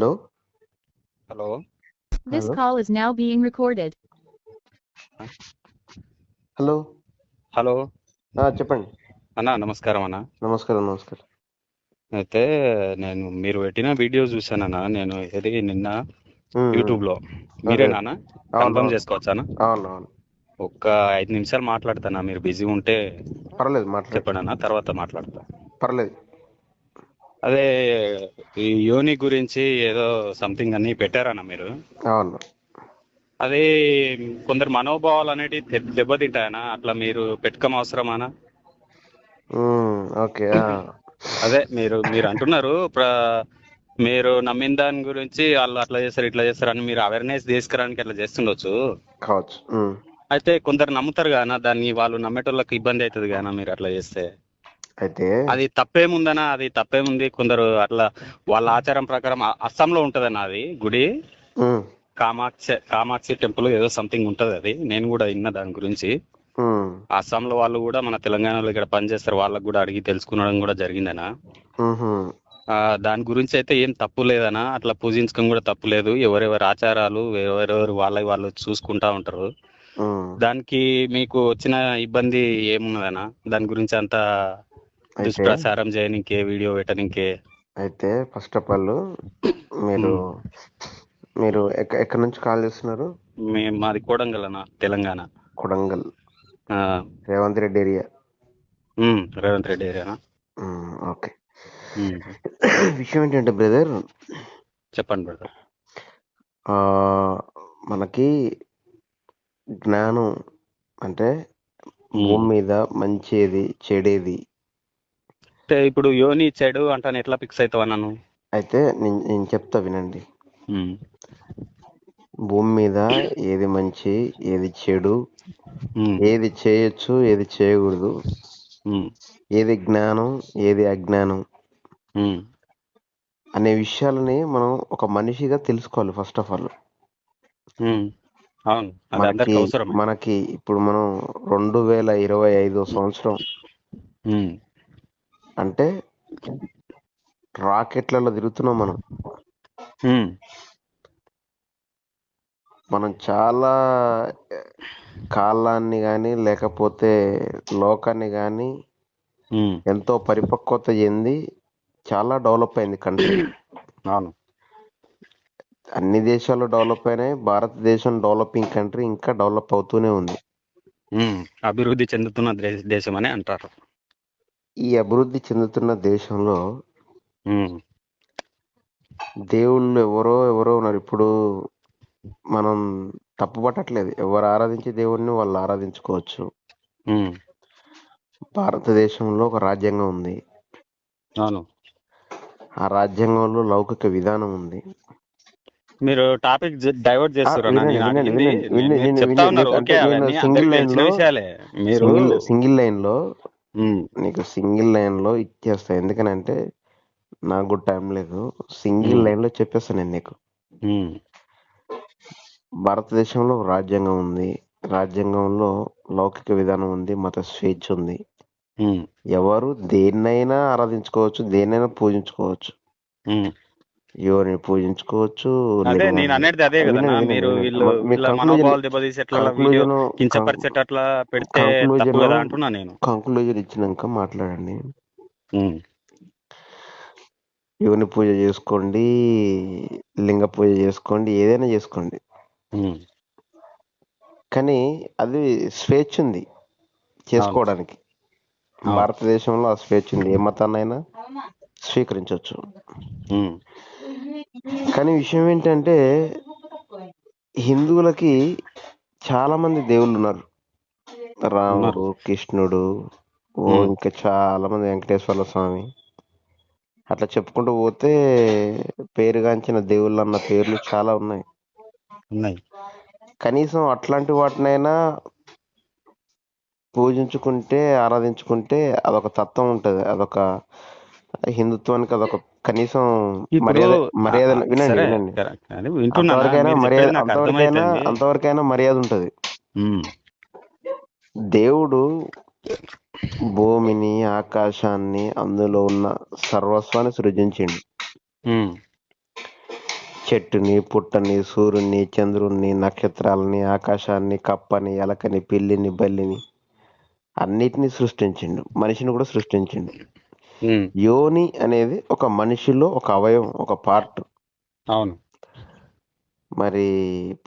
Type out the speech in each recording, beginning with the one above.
Hello. Hello. This Hello? call is now being recorded. Hello. Hello. ఆ, చెప్పండి. అన్న నమస్కారం అన్న. నమస్కారం నమస్కారం. అయితే నేను మీరు పెట్టిన వీడియో చూశానన్న నేను ఏది నిన్న ఉమ్, యూట్యూబ్లో మీరేనా అన్న? కన్ఫర్మ్ అవును. చేసుకోవచ్చా అన్న? అవును అవును. ఒక్క ఐదు నిమిషాలు మాట్లాడతానా? మీరు బిజీ ఉంటే పర్లేదు మాట్లాడు. చెప్పండి అన్న తర్వాత మాట్లాడతా. పర్లేదు. అదే ఈ యోని గురించి ఏదో సంథింగ్ అని పెట్టారన్న మీరు? అవును. అదే కొందరు మనోభావాలు అనేటివి దెబ్- దెబ్బతింటాయనా? అట్లా మీరు పెట్టుకోమ అవసరమానా? ఓకే అదే మీరు మీరు అంటున్నారు. మీరు నమ్మిన దాని గురించి వాళ్ళు అట్లా చేస్తారు ఇట్లా చేస్తారు అని మీరు అవేర్నెస్ తీసుకురావడానికి అట్లా చేస్తుండొచ్చు. కావచ్చు అయితే కొందరు నమ్ముతారు గానా? దాన్ని వాళ్ళు నమ్మేటోళ్ళకి ఇబ్బంది అవుతుంది గానా మీరు అట్లా చేస్తే? అయితే అది తప్పేముందనా అది తప్పేముంది. కొందరు అట్లా వాళ్ళ ఆచారం ప్రకారం అస్సాంలో ఉంటదన్న అది గుడి. కామాక్షి కామాక్షి టెంపుల్ ఏదో సంథింగ్ ఉంటది అది. నేను కూడా విన్నా దాని గురించి. అస్సాంలో వాళ్ళు కూడా మన తెలంగాణలో ఇక్కడ పనిచేస్తారు వాళ్ళకి కూడా అడిగి తెలుసుకునడం కూడా జరిగిందనా దాని గురించి అయితే ఏం తప్పు లేదనా అట్లా పూజించడం కూడా తప్పు లేదు. ఎవరెవరి ఆచారాలు ఎవరెవరు వాళ్ళ వాళ్ళు చూసుకుంటా ఉంటారు. దానికి మీకు వచ్చిన ఇబ్బంది ఏమున్నదనా దాని గురించి అంత దుష్ప్రచారం చేయనికే వీడియో పెట్టనికే. అయితే ఫస్ట్ ఆఫ్ ఆల్ మీరు మీరు ఎక్క ఎక్కడి నుంచి కాల్ చేస్తున్నారు? మేము మాది కోడంగల్ తెలంగాణ. కొడంగల్. రేవంత్ రెడ్డి ఏరియా. ఉమ్, రేవంత్ రెడ్డి ఏరియానా ఉమ్, ఓకే. విషయం ఏంటంటే బ్రదర్ చెప్పండి బ్రదర్. మనకి జ్ఞానం అంటే భూమి మీద మంచిది చెడేది అంటే ఇప్పుడు యోని చెడు అంటాను ఎట్లా ఫిక్స్ అవుతావా నన్ను అయితే నేను నేను చెప్తా వినండి. భూమి మీద ఏది మంచి ఏది చెడు ఏది చేయొచ్చు ఏది చేయకూడదు ఏది జ్ఞానం ఏది అజ్ఞానం అనే విషయాలని మనం ఒక మనిషిగా తెలుసుకోవాలి ఫస్ట్ ఆఫ్ ఆల్ మనకి మనకి ఇప్పుడు మనం రెండు వేల ఇరవై ఐదో సంవత్సరం అంటే రాకెట్లలో తిరుగుతున్నాం మనం. మనం చాలా కాలాన్ని కానీ లేకపోతే లోకాన్ని కానీ ఎంతో పరిపక్వత చెంది చాలా డెవలప్ అయింది కంట్రీ. అవును. అన్ని దేశాలు డెవలప్ అయినాయి. భారతదేశం డెవలపింగ్ కంట్రీ ఇంకా డెవలప్ అవుతూనే ఉంది. అభివృద్ధి చెందుతున్న దేశం అని అంటారు. ఈ అభివృద్ధి చెందుతున్న దేశంలో ఉమ్, దేవుళ్ళు ఎవరో ఎవరో ఉన్నారు. ఇప్పుడు మనం తప్పుపట్టట్లేదు. ఎవరు ఆరాధించే దేవుడిని వాళ్ళు ఆరాధించుకోవచ్చు. ఉమ్, భారతదేశంలో ఒక రాజ్యాంగం ఉంది. అవును. ఆ రాజ్యాంగంలో లౌకిక విధానం ఉంది. మీరు టాపిక్ డైవర్ట్ చేస్తున్నారు వినండి, నేను వినండి, అడిగింది వినండి, నేను- వినండి, మీరు వినండి, చెప్తా వినండి. ఉన్నారు. అంటే ఓకే నేను అవన్నీ సింగిల్ అందరికీ లైన్ తెలిసిన లో- విషయాలే. మీరు సింగిల్ సింగిల్ లైన్లో ఉమ్, నీకు సింగిల్ లైన్లో ఇచ్చేస్తా. ఎందుకనంటే నాకు కూడా టైం లేదు. Single Hmm. లైన్లో చెప్పేస్తాను నేను నీకు. భారతదేశంలో రాజ్యాంగం ఉంది. రాజ్యాంగంలో లౌకిక విధానం ఉంది. మత స్వేచ్ఛ ఉంది. ఎవరు దేన్నైనా ఆరాధించుకోవచ్చు దేన్నైనా పూజించుకోవచ్చు. ఎవరిని పూజించుకోవచ్చు అదే లింగాన్ని- నేను అనేది అదే వినండి, కదా వినండి, మీరు వినండి. వీళ్ళు మ- మీ వీళ్ళ conclusion- మనోభావాలు దెబ్బతీసి ఎట్లా వీడియో conclusion- కించపరిచేటట్లా పెడితే conclusion- తప్పు కదా అంటున్నా నేను. కంక్లూజన్ ఇచ్చినాక మాట్లాడండి. యోని పూజ చేసుకోండి లింగ పూజ చేసుకోండి ఏదైనా చేసుకోండి. కానీ అది స్వేచ్ఛ ఉంది చేసుకోవడానికి. భారతదేశంలో ఆ స్వేచ్ఛ ఉంది ఏ మతాన్నైనా స్వీకరించవచ్చు కానీ విషయం ఏంటంటే హిందువులకి చాలా మంది దేవుళ్ళు ఉన్నారు రాముడు కృష్ణుడు ఓ. ఇంకా చాలా మంది వెంకటేశ్వర స్వామి. అట్లా చెప్పుకుంటూ పోతే పేరుగాంచిన దేవుళ్ళు అన్న పేర్లు చాలా ఉన్నాయి. ఉన్నాయి. కనీసం అట్లాంటి వాటినైనా పూజించుకుంటే ఆరాధించుకుంటే అదొక తత్వం ఉంటది. అదొక హిందుత్వానికి అదొక కనీసం మర్యాద మర్యాద వినండి అంతవరకైనా మీరు మర్యాద అంతవరకైనా అంతవరకైనా ఉంటది. దేవుడు భూమిని ఆకాశాన్ని అందులో ఉన్న సర్వస్వాన్ని సృజించిండు. చెట్టుని పుట్టని సూర్యుని చంద్రుణ్ణి నక్షత్రాలని ఆకాశాన్ని కప్పని ఎలకని పిల్లిని బల్లిని అన్నిటినీ సృష్టించిండు. మనిషిని కూడా సృష్టించిండు. యోని అనేది ఒక మనిషిలో ఒక అవయవం ఒక పార్ట్ అవును. మరి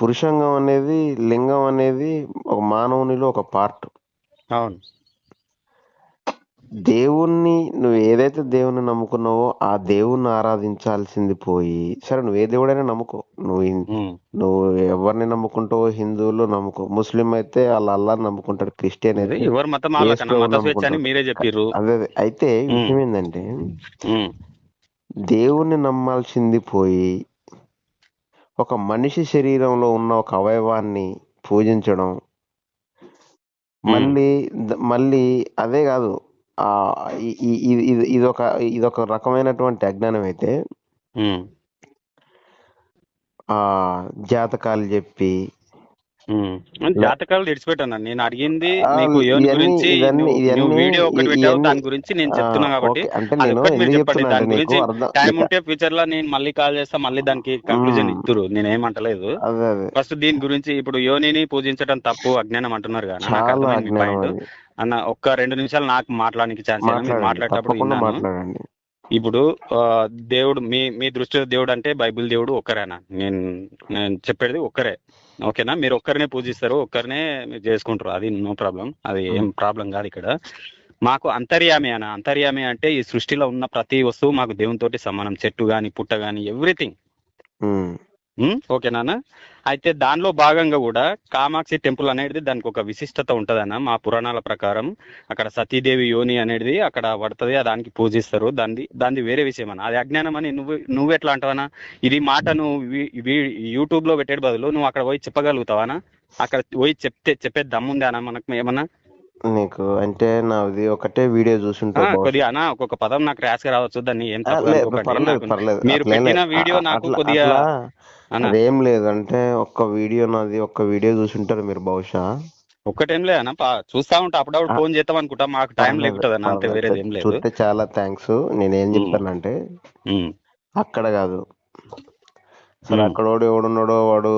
పురుషంగం అనేది లింగం అనేది ఒక మానవునిలో ఒక పార్ట్ అవును. దేవుణ్ణి నువ్వు ఏదైతే దేవుణ్ణి నమ్ముకున్నావో ఆ దేవుణ్ణి ఆరాధించాల్సింది పోయి సరే నువ్వు ఏ దేవుడైనా నమ్ముకో నువ్వు నువ్వు ఎవరిని నమ్ముకుంటావో హిందువులు నమ్ముకో ముస్లిం అయితే వాళ్ళ అల్లాని నమ్ముకుంటాడు క్రిస్టియన్ అయితే ఎవరు మతం. మీరే అదే అదే. అయితే. విషయం ఏంటంటే దేవుణ్ణి నమ్మాల్సింది పోయి ఒక మనిషి శరీరంలో ఉన్న ఒక అవయవాన్ని పూజించడం మళ్ళీ మళ్ళీ అదే కాదు ఇది ఇది- ఇదొక ఇదొక రకమైనటువంటి అజ్ఞానం అయితే జాతకాలు చెప్పి. జాతకాలు తెడిచిపెట్టాను నేను అడిగింది నీకు యోని గురించి వీడియో ఒకటి పెట్టావు దాని గురించి నేను చెప్తున్నా కాబట్టి మీరు చెప్పండి. దాని గురించి టైం ఉంటే ఫ్యూచర్లో నేను మళ్ళీ కాల్ చేస్తా మళ్ళీ దానికి కంక్లూజన్. ఇస్తురు నేను ఏమంటలేదు. ఫస్ట్ దీని గురించి ఇప్పుడు యోనిని పూజించడం తప్పు అజ్ఞానం అంటున్నారు కదా. నాకు అర్థమైంది పాయింట్ అన్న ఒక్క రెండు నిమిషాలు నాకు మాట్లాడడానికి ఛాన్స్ మాట్లాడేటప్పుడు ఇప్పుడు దేవుడు మీ మీ దృష్టిలో దేవుడు అంటే బైబిల్ దేవుడు ఒక్కరేనా? నేను నేను చెప్పేది ఒక్కరే. ఓకేనా? మీరు ఒక్కరినే పూజిస్తారు ఒక్కరినే మీరు చేసుకుంటారు. అది నో ప్రాబ్లం. అది ఏం ప్రాబ్లం కాదు ఇక్కడ. మాకు అంతర్యామి అన్న. అంతర్యామి అంటే ఈ సృష్టిలో ఉన్న ప్రతి వస్తువు మాకు దేవునితోటి సమానం. చెట్టు గాని పుట్ట గాని ఎవ్రీథింగ్. ఓకేనా అయితే దానిలో భాగంగా కూడా కామాక్షి టెంపుల్ అనేది దానికి ఒక విశిష్టత ఉంటదన్న మా పురాణాల ప్రకారం. అక్కడ సతీదేవి యోని అనేది అక్కడ పడుతుంది దానికి పూజిస్తారు. దాన్ని దాన్ని వేరే విషయం అన్న అది అజ్ఞానం అని నువ్వు నువ్వు ఎట్లా అంటావనా ఇది మాట నువ్వు యూట్యూబ్లో పెట్టే బదులు నువ్వు అక్కడ పోయి చెప్పగలుగుతావానా? అక్కడ పోయి చెప్తే చెప్పే దమ్ముంది అన్న మనకు ఏమన్నా? నీకు అంటే నాది ఒకటే వీడియో బాస్. కొద్దిగా అన్న ఒక్కొక్క పదం నాకు ర్యాష్గా రావచ్చు దాన్ని ఏం. పర్లేదు పర్లేదు మీరు పెట్టిన. వీడియో నాకు కొద్దిగా అదేం లేదు అంటే ఒక్క వీడియో నాది ఒక్క వీడియో చూసుంటారు మీరు బహుశా. ఒక్కటేం లేదు అన్న చూస్తా ఉంటా. అప్పుడప్పుడు. ఫోన్ చేద్దాం అనుకుంటా. మాకు టైం లేకుంటుంది అన్న అంతే. వేరేది ఏం లేదు. చూస్తే చాలా థ్యాంక్స్ నేనేం. చెప్తానంటే అక్కడ కాదు. సరే ఉమ్. అక్కడోడు ఎవడున్నాడో వాడు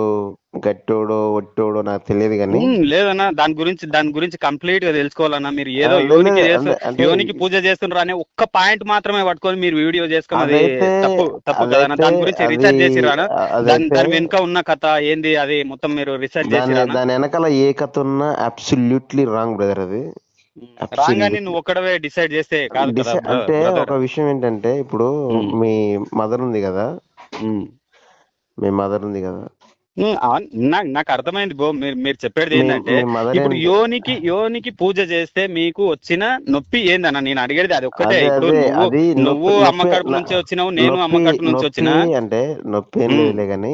గట్టోడో ఒట్టోడో నాకు తెలియదు కానీ లేదన్న దాని గురించి దాని గురించి కంప్లీట్గా తెలుసుకోవాలన్నా మీరు ఏదో యోనికి యోనికి పూజ చేస్తున్నారు అనే ఒక్క పాయింట్ మాత్రమే పట్టుకొని మీరు వీడియో అదైతే తప్పు తప్పు కదన్న దాని గురించి రీసెర్చ్ చేసిరానా దాని వెనుక ఉన్న కథ ఏంది? అది మొత్తం మీరు రీసెర్చ్ చేసిరానా దాని వెనకాల ఏ కథ ఉన్నా అబ్సల్యూట్లీ రాంగ్ బ్రదర్ అది. రాగానే నువ్వు ఒక్కడవే డిసైడ్ చేస్తే కాదు అంటే ఒక విషయం ఏంటంటే ఇప్పుడు. మీ మదర్ ఉంది కదా. మీ మదర్ ఉంది కదా నాకు నాకు అర్థమైంది బో మీరు మీరు చెప్పేది ఏంటంటే ఇప్పుడు యోనికి యోనికి పూజ చేస్తే మీకు వచ్చిన నొప్పి ఏందన్న నేను అడిగేది అది ఒక్కటే ఇప్పుడు నువ్వు అది నువ్వు నొప్పి- అమ్మ నొప్పి- కడుపు నుంచి వచ్చినావు నేను అమ్మ నొప్పి- కడుపు నుంచి వచ్చిన అంటే నొప్పి ఏం. లేదులే కానీ.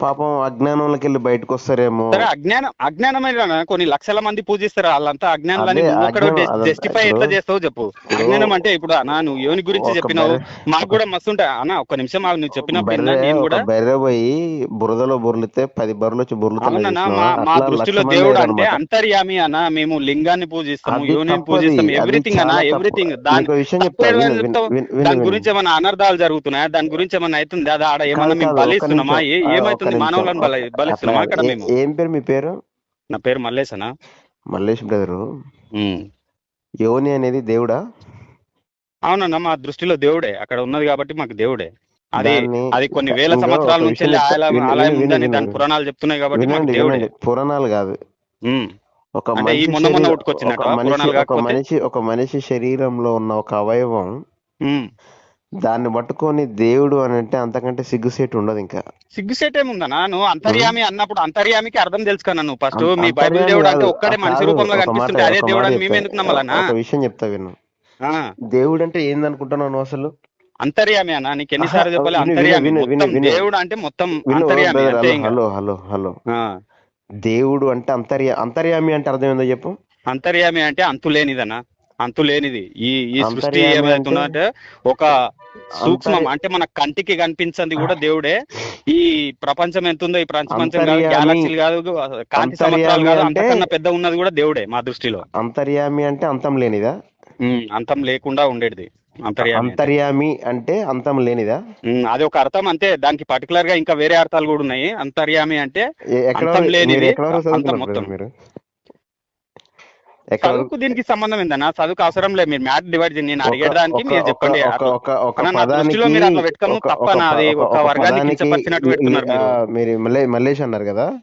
పాపం అజ్ఞానంలోకి వెళ్ళి బయటకు వస్తారేమో సరే అజ్ఞానం అజ్ఞానమైన కొన్ని లక్షల మంది పూజిస్తారు వాళ్ళంతా అజ్ఞానాలని అదే, అజ్ఞానం జస్టిఫై ఎట్లా చేస్తావు చెప్పు అజ్ఞానం అంటే ఇప్పుడు అన్న నువ్వు యోని గురించి ఒక చెప్పినావు బర్రె- మాకు కూడా మస్తు ఉంటాయి అన్న ఒక్క నిమిషం ఆగు, నువ్వు చెప్పినప్పుడు బర్రె విన్నా, నేను ఒక కూడా బర్రె పోయి బురదలో బొర్లితే పది బర్రెలు వచ్చి అవునన్నా చూసినావా? మా మా దృష్టిలో దేవుడు అంటే. అంతర్యామి అన్న మేము లింగాన్ని పూజిస్తాము అది యోనిని తప్పది. పూజిస్తాం అది ఎవ్రీథింగ్ అన్న చాలా తప్పు. ఎవ్రీథింగ్ దాని నీకు విషయం చెప్తా, తప్పేం విను, విను, చెప్తావు? విను, విను, దాని విను. గురించి ఏమైనా అనర్థాలు జరుగుతున్నాయా దాని గురించి ఏమైనా అవుతుంది అదా ఆడ ఏమన్నా కాదు, మేము కాదు, ఒక్క బలిస్తున్నామా నిమిషం. ఏ- ఆ, ఒక్క ఏమైతుంది. మానవులను అక్కడ ఏ- మేము ఏం పేరు మీ పేరు నా పేరు మల్లేశనా మల్లేష్ బ్రదరు. యోని అనేది దేవుడా అవునన్నా మా దృష్టిలో దేవుడే అక్కడ ఉన్నది కాబట్టి మాకు దేవుడే అది అది కొన్ని వేల సంవత్సరాల నుంచి. ఆలయం ఉందని దాని. పురాణాలు చెప్తున్నాయి కాబట్టి మాకు దేవుడే పురాణాలు కాదు. ఒక మనిషి ఒక మనిషి ఒక? మనిషి శరీరంలో ఉన్న ఒక అవయవం. దాన్ని పట్టుకొని దేవుడు అని అంటే అంతకంటే సిగ్గుసేటు ఉండదు ఇంకా. సిగ్గుసేట్ ఏముందన్నా నువ్వు అంతర్యామి అన్నప్పుడు అంతర్యామికి అర్థం తెలుసుకున్నా నువ్వు. ఫస్ట్ మీ బైబిల్ దేవుడు అంటే. ఒక్కడే మనిషి రూపంలో కనిపిస్తుంటే అదే దేవుడు అని మేము. ఎందుకు ఒక విషయం చెప్తా విను. దేవుడు అంటే ఏందనుకుంటున్నావు నువ్వు అసలు? అంతర్యామి అన్న నీకు ఎన్నిసార్లు చెప్పాలి? అంతర్యామి. దేవుడు అంటే మొత్తం అంతర్యామి హలో హలో హలో. దేవుడు అంటే అంతర్యా అంతర్యామి అంటే అర్థం ఏందో చెప్పు. అంతర్యామి అంటే అంతు లేనిదన్న అంతు లేనిది ఈ ఈ సృష్టి ఏమవుతుందంటే ఒక సూక్ష్మం. అంటే మన కంటికి కనిపించింది కూడా దేవుడే. ఈ ప్రపంచం ఎంత ఉందో ఈ ప్రపంచం కాదు గ్యాలక్సీలు కాదు కాంతి సంవత్సరాలు కాదు అంతకన్నా పెద్ద ఉన్నది కూడా దేవుడే మా దృష్టిలో. అంతర్యామి అంటే అంతం లేనిదా? అంతం లేకుండా ఉండేది అంతర్యామి అంటే. అంతర్యామి అంటే అంతం లేనిదా? అది ఒక అర్థం అంతే. దానికి పర్టికులర్గా ఇంకా వేరే అర్థాలు కూడా ఉన్నాయి. అంతర్యామి అంటే అంతం లేనిది, మొత్తం. మీరు. చదువుకు దీనికి సంబంధం ఏందన్నా? చదువుకు అవసరం లేదు. మీరు మ్యాథ్ డివైడ్ నేను అడిగేదానికి మీరు చెప్పండి. దృష్టిలో మీరు అట్లా ఒక- తప్ప ఒక- మీ- పెడుతున్నారు మీ- మీరు. మల్లేష్ అన్నారు కదా?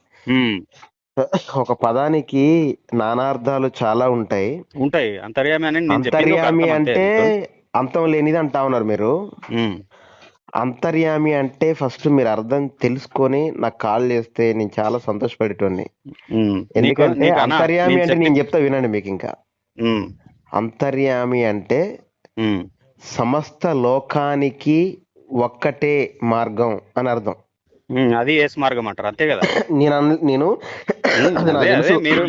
ఒక పదానికి నానార్థాలు చాలా ఉంటాయి. ఉంటాయి. అంతర్యామి అని అంతర్యామి అంటే. అంతం లేనిది అంటా ఉన్నారు మీరు. అంతర్యామి అంటే ఫస్ట్ మీరు అర్థం తెలుసుకొని నాకు కాల్ చేస్తే నేను చాలా. నీకు- ఎందుకంటే అంతర్యామి అంటే నేను చెప్తా వినండి మీకు ఇంకా. అంతర్యామి అంటే. సమస్త లోకానికి ఒక్కటే మార్గం అని అర్థం. అది ఏసు మార్గం అంటారు అంతే కదా? నేను నేను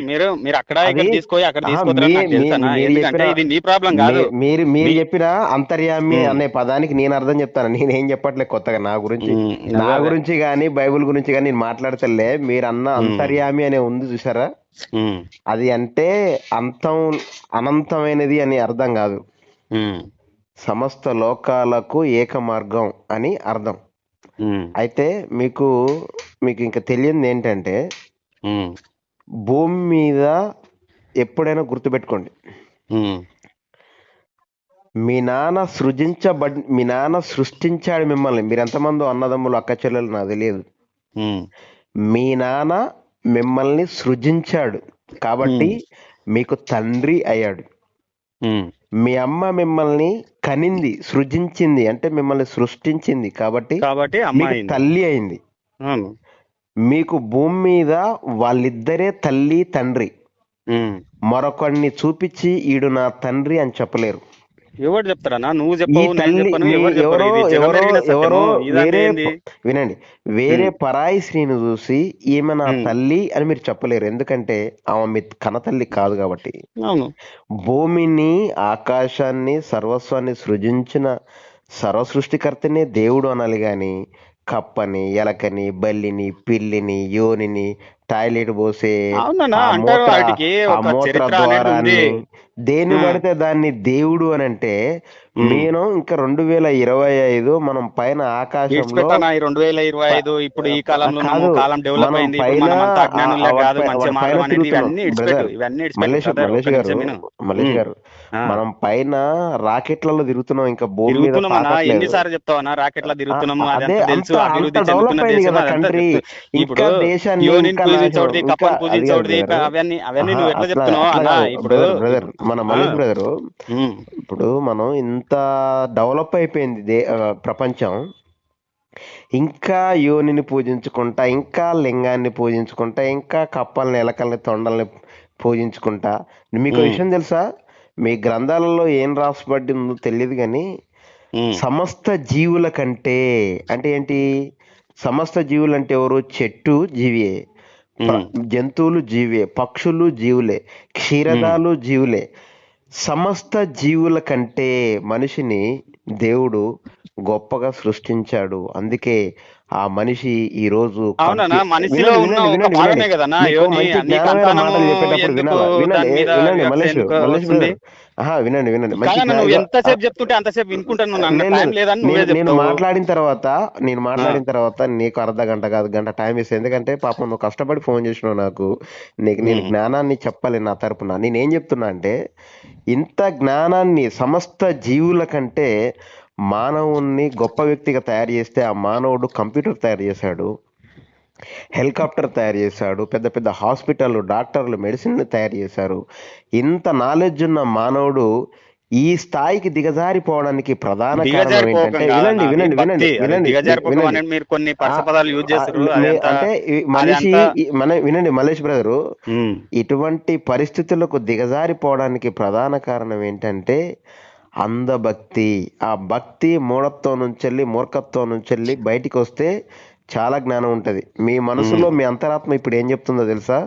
మీరు మీరు అక్కడ ఇక్కడ అక్కడ ఎందుకంటే చెప్పిన- ఇది మీ ప్రాబ్లం కాదు. మీ- మీరు మీరు మీ- చెప్పిన అంతర్యామి. అనే పదానికి నేను అర్థం చెప్తాను. నేనేం చెప్పట్లేదు కొత్తగా నా గురించి. నా. గురించి కానీ బైబిల్ గురించి కానీ నేను మాట్లాడతలే. మీరు అన్న. అంతర్యామి అనే ఉంది చూసారా? అది అంటే అంతం అనంతమైనది అని అర్థం కాదు. సమస్త లోకాలకు ఏక మార్గం అని అర్థం. అయితే మీకు మీకు ఇంకా తెలియంది ఏంటంటే భూమి మీద ఎప్పుడైనా గుర్తుపెట్టుకోండి. మీ నాన్న సృజించబడి మీ నాన్న సృష్టించాడు మిమ్మల్ని. మీరు ఎంతమందో అన్నదమ్ములు అక్క చెల్లెలు నాకు తెలియదు. మీ నాన్న మిమ్మల్ని సృజించాడు కాబట్టి మీకు తండ్రి అయ్యాడు. మీ అమ్మ మిమ్మల్ని కనింది సృజించింది అంటే మిమ్మల్ని సృష్టించింది కాబట్టి కాబట్టి తల్లి అయింది. మీకు భూమి మీద వాళ్ళిద్దరే తల్లి తండ్రి. మరొకడిని చూపించి ఈడు నా తండ్రి అని చెప్పలేరు. ఎవరు చెప్తారన్నా నువ్వు ఎవరు వేరే వినండి. వేరే. పరాయి స్త్రీని చూసి ఈమె నా. తల్లి అని మీరు చెప్పలేరు. ఎందుకంటే ఆమె మీ కనతల్లి కాదు కాబట్టి. భూమిని ఆకాశాన్ని సర్వస్వాన్ని సృజించిన సర్వ సృష్టికర్తనే దేవుడు అనాలి గాని కప్పని ఎలకని బల్లిని పిల్లిని యోనిని టాయిలెట్ పోసే అంటారు వాటికి ఒక చరిత్ర అనేది ఉంది దేన్ని. పడితే దాన్ని దేవుడు అని అంటే. నేను ఇంకా రెండు వేల ఇరవై ఐదు మనం పైన ఆకాశంలో రెండు వేల ఇరవై ఐదు ఇప్పుడు ఈ కాలంలో కాలం డెవలప్ అయింది తిరుగుతున్నాం. మల్లేష్ మల్లేష్ గారు. మల్లేష్. మనం పైన రాకెట్లలో తిరుగుతున్నాం ఇంకా భూమి మీద. ఎన్నిసార్లు రాకెట్లా అది అంతా డెవలప్ అయింది దేశం కదా కంట్రీ. ఇంకా దేశాన్ని కప్పని అవన్నీ అవన్నీ నువ్వు ఎట్లా చెప్తున్నావు? అన్నా. ఇప్పుడు బ్రదర్ మన ఆ. బ్రదరు ఇప్పుడు మనం ఇంత డెవలప్ అయిపోయింది ప్రపంచం. ఇంకా యోనిని పూజించుకుంటా ఇంకా లింగాన్ని పూజించుకుంటా ఇంకా కప్పల్ని ఎలకల్ని తొండల్ని పూజించుకుంటా. మీకు. విషయం తెలుసా? మీ గ్రంథాలలో ఏం రాసిబడి ఉందో తెలియదు కానీ సమస్త జీవుల కంటే అంటే ఏంటి? సమస్త జీవులు అంటే ఎవరు? చెట్టు జీవియే. జంతువులు జీవే పక్షులు జీవులే క్షీరదాలు జీవులే. సమస్త జీవుల కంటే మనిషిని దేవుడు గొప్పగా సృష్టించాడు. అందుకే ఆ మనిషి ఈ రోజు మనిషిలో వినండి, ఉన్న వినండి, ఒక భాగమే. కదన్నా? యోని ఎందుకు దాని మీద నువ్వు ఎంతసేపు చెప్తుంటే అంతసేపు వినుకుంటాను టైం. లేదని నువ్వే నేను మాట్లాడిన తర్వాత నేను మాట్లాడిన తర్వాత నీకు అర్ధ గంట కాదు గంట టైం ఇస్తే ఎందుకంటే పాపం నువ్వు కష్టపడి ఫోన్ చేసినావు నాకు. నీకు నేను. జ్ఞానాన్ని చెప్పాలి నా తరపున. నేనేం చెప్తున్నా అంటే ఇంత జ్ఞానాన్ని సమస్త జీవుల కంటే మానవుణ్ణి గొప్ప వ్యక్తిగా తయారు చేస్తే ఆ మానవుడు కంప్యూటర్ తయారు చేశాడు హెలికాప్టర్ తయారు చేశాడు పెద్ద పెద్ద హాస్పిటల్ డాక్టర్లు మెడిసిన్ తయారు చేశారు. ఇంత నాలెడ్జ్ ఉన్న మానవుడు ఈ స్థాయికి దిగజారిపోవడానికి ప్రధాన కారణం ఏంటంటే వినండి వినండి. వినండి వినండి మీరు కొన్ని పదాలు యూజ్ చేస్తారు అంటే మనిషి మన వినండి మల్లేష్ బ్రదరు ఇటువంటి పరిస్థితులకు దిగజారిపోవడానికి ప్రధాన కారణం ఏంటంటే అంధభక్తి ఆ భక్తి మూఢత్వం నుంచి వెళ్ళి మూర్ఖత్వం నుంచి వెళ్ళి బయటికి వస్తే చాలా జ్ఞానం ఉంటది మీ మనసులో మీ అంతరాత్మ ఇప్పుడు ఏం చెప్తుందో తెలుసా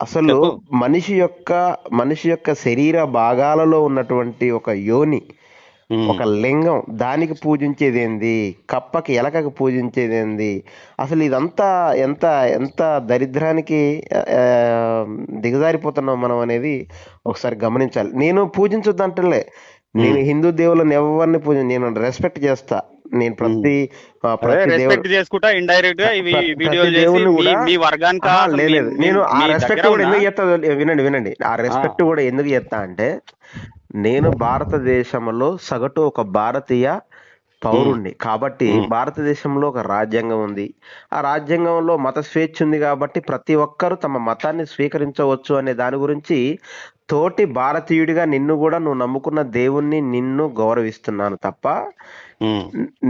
అసలు. మనిషి యొక్క మనిషి యొక్క శరీర భాగాలలో ఉన్నటువంటి ఒక యోని. ఒక లింగం దానికి పూజించేది ఏంది కప్పకి ఎలకకి పూజించేది ఏంది అసలు ఇదంతా ఎంత ఎంత దరిద్రానికి ఆ, దిగజారిపోతున్నాం మనం అనేది ఒకసారి గమనించాలి. నేను పూజించొద్దంటలే. నేను హిందూ దేవుళ్ళని ఎవరిని పూజ నేను రెస్పెక్ట్ చేస్తా. నేను ప్రతి రెస్పెక్ట్ చేసుకుంటా ఇండైరెక్ట్గా ఇవి వీడియోలు చేసి మీ- వర్గానికి లేదు నేను ఆ రెస్పెక్ట్ కూడా ఎందుకు చేస్తా? వినండి వినండి. ఆ. రెస్పెక్ట్ కూడా ఎందుకు చేస్తా అంటే నేను భారతదేశంలో సగటు ఒక భారతీయ పౌరుణ్ణి కాబట్టి. భారతదేశంలో ఒక రాజ్యాంగం ఉంది ఆ రాజ్యాంగంలో మత స్వేచ్ఛ ఉంది కాబట్టి ప్రతి ఒక్కరూ తమ మతాన్ని స్వీకరించవచ్చు అనే దాని గురించి తోటి భారతీయుడిగా నిన్ను కూడా నువ్వు నమ్ముకున్న దేవుణ్ణి నిన్ను గౌరవిస్తున్నాను తప్ప.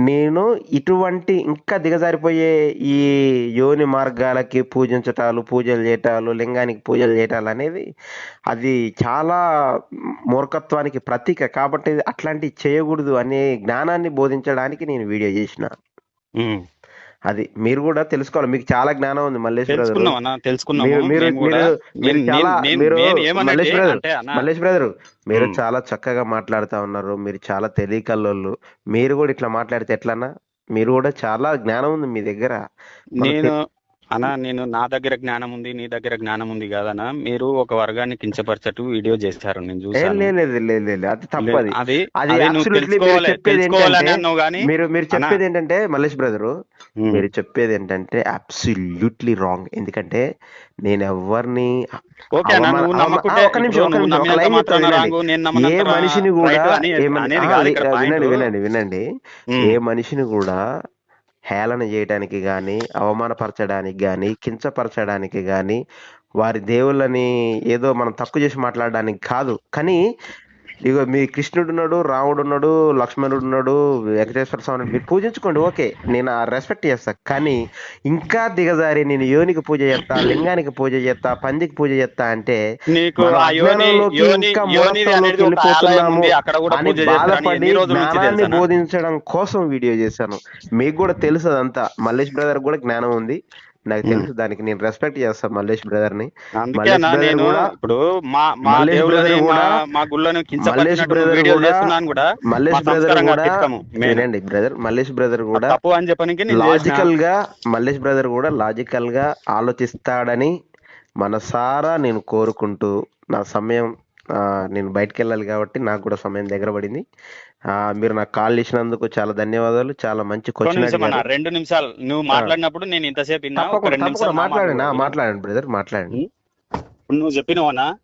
నేను ఇటువంటి ఇంకా దిగజారిపోయే ఈ యోని మార్గాలకి పూజించటాలు పూజలు చేయటాలు లింగానికి పూజలు చేయటాలు అనేది అది చాలా మూర్ఖత్వానికి ప్రతీక. కాబట్టి అట్లాంటివి చేయకూడదు అనే జ్ఞానాన్ని బోధించడానికి నేను వీడియో చేసిన. ఉమ్. అది మీరు కూడా తెలుసుకోవాలి. మీకు చాలా జ్ఞానం ఉంది మల్లేష్ మల్లేష్ బ్రదర్ మీరు. చాలా చక్కగా మాట్లాడుతా ఉన్నారు. మీరు చాలా తెలియకల్లోళ్ళు. మీరు కూడా ఇట్లా మాట్లాడితే ఎట్లన్నా? మీరు కూడా చాలా జ్ఞానం ఉంది మీ దగ్గర. నేను అన్న నేను నా దగ్గర జ్ఞానం ఉంది నీ దగ్గర జ్ఞానం ఉంది కాదన్న. మీరు ఒక వర్గాన్ని కించపరచట్టు వీడియో చేశారు నేను చూసాను అది తప్పు అది అది అది అది నువ్వు absolutely మీరు మీరు. చెప్పేది ఏంటంటే మల్లేష్ బ్రదరు. మీరు చెప్పేది ఏంటంటే అబ్సల్యూట్లీ రాంగ్ ఎందుకంటే నేను ఎవరిని ఏ మనిషిని కూడా అని వినండి వినండి. ఏ మనిషిని కూడా హేళన చేయడానికి కానీ అవమానపరచడానికి కానీ కించపరచడానికి కానీ వారి దేవుళ్ళని ఏదో మనం తక్కువ చేసి మాట్లాడడానికి కాదు. కానీ ఇగో మీ కృష్ణుడు ఉన్నాడు రాముడు ఉన్నాడు లక్ష్మణుడు ఉన్నాడు వెంకటేశ్వర స్వామి మీరు పూజించుకోండి ఓకే. నేను ఆ రెస్పెక్ట్ చేస్తా. కానీ ఇంకా దిగజారి నేను యోనికి పూజ చేస్తా లింగానికి పూజ చేస్తా పందికి పూజ చేస్తా అంటే ఇంకా అని బాధపడి జ్ఞానాన్ని బోధించడం కోసం వీడియో చేశాను. మీకు కూడా తెలుసు అదంతా. మల్లేష్ బ్రదర్ కూడా జ్ఞానం ఉంది. నాకు తెలుసు దానికి నేను రెస్పెక్ట్ చేస్తాను మల్లేష్ బ్రదర్ని. ఇప్పుడు మా మా బ్రదర్ కూడా మా గుళ్ళను మల్లేష్ బ్రదర్ కూడా మల్లేష్ బ్రదర్ కూడా బ్రదర్ మల్లేష్ బ్రదర్ కూడా తప్పు అని చెప్పడానికి లాజికల్గా మల్లేష్ బ్రదర్ కూడా లాజికల్గా ఆలోచిస్తాడని మనసారా నేను కోరుకుంటూ నా సమయం నేను బయటకు వెళ్ళాలి కాబట్టి నాకు కూడా సమయం దగ్గర పడింది. ఆ, మీరు నాకు కాల్ చేసినందుకు చాలా ధన్యవాదాలు. చాలా మంచి క్వశ్చన్ రెండు నిమిషాలు. నువ్వు మాట్లాడినప్పుడు నేను ఇంతసేపు మాట్లాడండి. మాట్లాడండి బ్రదర్ మాట్లాడండి. నువ్వు చెప్పినవనా.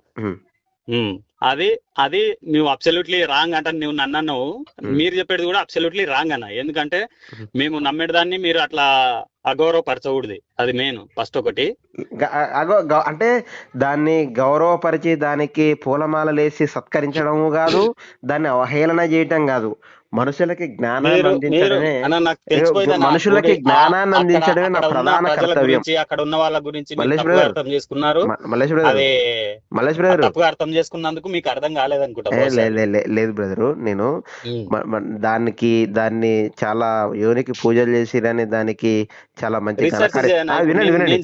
అది అది నువ్వు అబ్సల్యూట్లీ రాంగ్ అంటే నువ్వు నన్ను అన్నావు. మీరు చెప్పేది కూడా అబ్సల్యూట్లీ రాంగ్ అన్న. ఎందుకంటే. మేము నమ్మేదాన్ని మీరు అట్లా అగౌరవపరచకూడదు అది మెయిన్ ఫస్ట్ ఒకటి. అంటే దాన్ని గౌరవపరిచి దానికి పూలమాలలేసి సత్కరించడము కాదు దాన్ని అవహేళన చేయటం కాదు. మనుషులకి జ్ఞానాన్ని అందించడమే. మనుషులకి జ్ఞానాన్ని అందించడమే నా అక్కడ ఉన్న ప్రధాన కర్తవ్యం. అక్కడ ఉన్న వాళ్ళ గురించి. అర్థం చేసుకున్నారు. మల్లేష్ బ్రదర్. మల్లేష్ బ్రదర్. అర్థం చేసుకున్నందుకు మీకు అర్థం కాలేదనుకుంటా లేదు బ్రదరు నేను దానికి దాన్ని చాలా యోనికి పూజలు చేసిరని దానికి చాలా మంచి వినండి వినండి.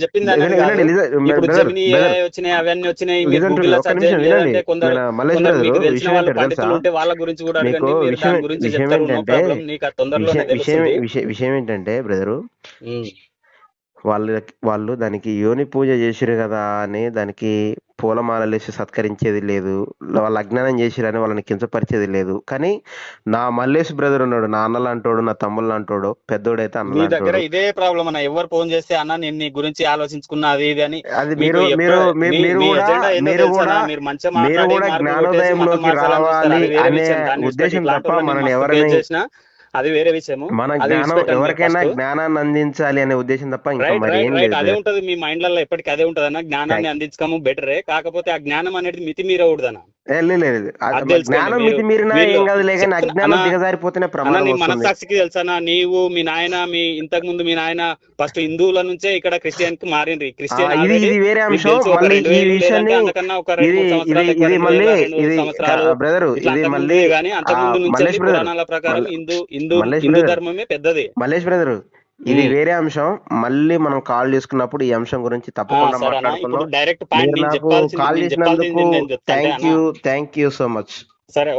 మల్లేష్ బ్రదర్ విషయం వాళ్ళు ఏంటో తెలుసా? మీకు విషయం విషయం ఏంటంటే విషయం విషయం ఏంటంటే బ్రదరు ఉమ్. వాళ్ళకి వాళ్ళు దానికి యోని పూజ చేసిరు కదా అని దానికి పూలమాలలేసి సత్కరించేది లేదు వాళ్ళ అజ్ఞానం చేసిరని వాళ్ళని కించపరిచేది లేదు కానీ నా మల్లేష్ బ్రదర్ ఉన్నాడు నా అన్న లాంటోడు నా తమ్ముడు లాంటోడు పెద్దోడైతే అన్న మీ దగ్గర ఇదే ప్రాబ్లం అన్న ఎవరు ఫోన్ చేస్తే అన్న నేను నీ గురించి ఆలోచించుకున్నా అది ఇది అని అది మీరు మీరు మీరు కూడా మీరు కూడా అన్న? మీరు కూడా జ్ఞానోదయంలోకి. రావాలి అనే ఉద్దేశం తప్ప మనం ఎవరిని అది వేరే విషయము. మన జ్ఞానం ఎవరికైనా జ్ఞానాన్ని అందించాలి అనే ఉద్దేశం తప్ప ఇంకా మరి ఏం లేదు. అదే ఉంటది మీ మైండ్లలో ఎప్పటికీ అదే ఉంటది అన్న జ్ఞానాన్ని అందించకము బెటరే కాకపోతే ఆ జ్ఞానం అనేది మితి మీరకూడదన్న ఏ, లేదు. జ్ఞానం మితి మీరినా మీరు ఏం కానీ చెప్తున్న- అజ్ఞానం దిగజారిపోతేనే ప్రమాదం నీ వస్తుంది. మనస్సాక్షికి తెలుసా నీవు మీ నాయన మీ ఇంతకు ముందు మీ నాయన ఫస్ట్ హిందువుల నుంచే ఇక్కడ క్రిస్టియన్కి ఆ, క్రిస్టియన్ ఇది ఇది వేరే అంశం. మళ్ళీ ఈ విషయాన్ని ఇది ఇది ఇది మళ్ళీ ఇది బ్రదర్ ఇది మళ్ళీ కానీ అంతకు ముందు నుంచి పురాణాల ప్రకారం హిందూ హిందూ హిందూ ధర్మమే పెద్దది. మల్లేష్ బ్రదర్ ఇది. వేరే అంశం. మళ్ళీ మనం కాల్ చేసుకున్నప్పుడు ఈ అంశం గురించి తప్పకుండా మాట్లాడుకుందాం. డైరెక్ట్ కాల్ చేసినందుకు thank you thank you so much సరే